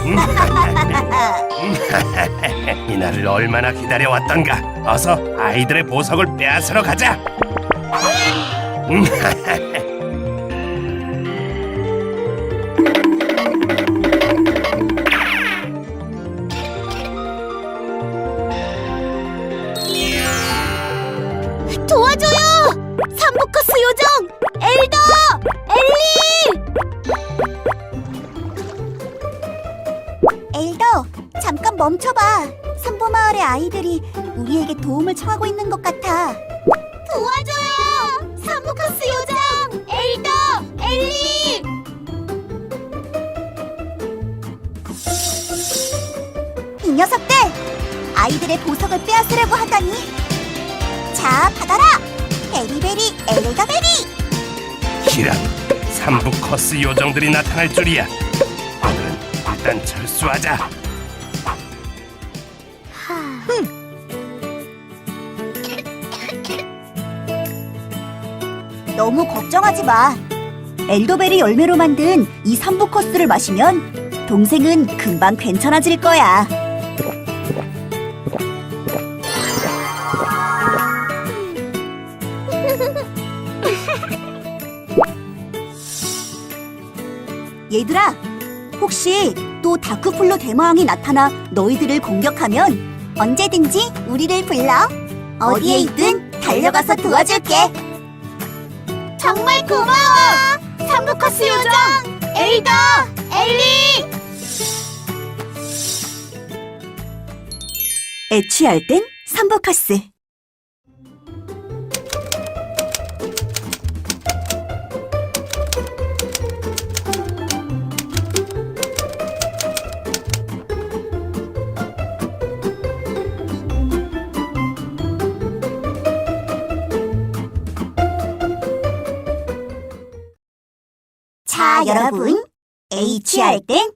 이날을 얼마나 기다려왔던가. 어서 아이들의 보석을 빼앗으러 가자. 도와줘요! 삼부커스 요정! 엘더! 멈춰봐. 삼보마을의 아이들이 우리에게 도움을 청하고 있는 것 같아. 도와줘요! 삼부커스 요정! 엘더! 엘리! 이 녀석들! 아이들의 보석을 빼앗으려고 하다니 자, 받아라! 베리베리 엘레가베리! 이런 삼부 커스 요정들이 나타날 줄이야. 오늘은 일단 철수하자. 너무 걱정하지 마. 엘더베리 열매로 만든 이 삼부커스를 마시면 동생은 금방 괜찮아질 거야. 얘들아, 혹시 또 다크플로 대마왕이 나타나 너희들을 공격하면 언제든지 우리를 불러. 어디에 있든 달려가서 도와줄게. 정말 고마워! 삼부커스 요정! 엘더! 엘리! 애취할 땐 삼부커스 아, 여러분. H 할 땐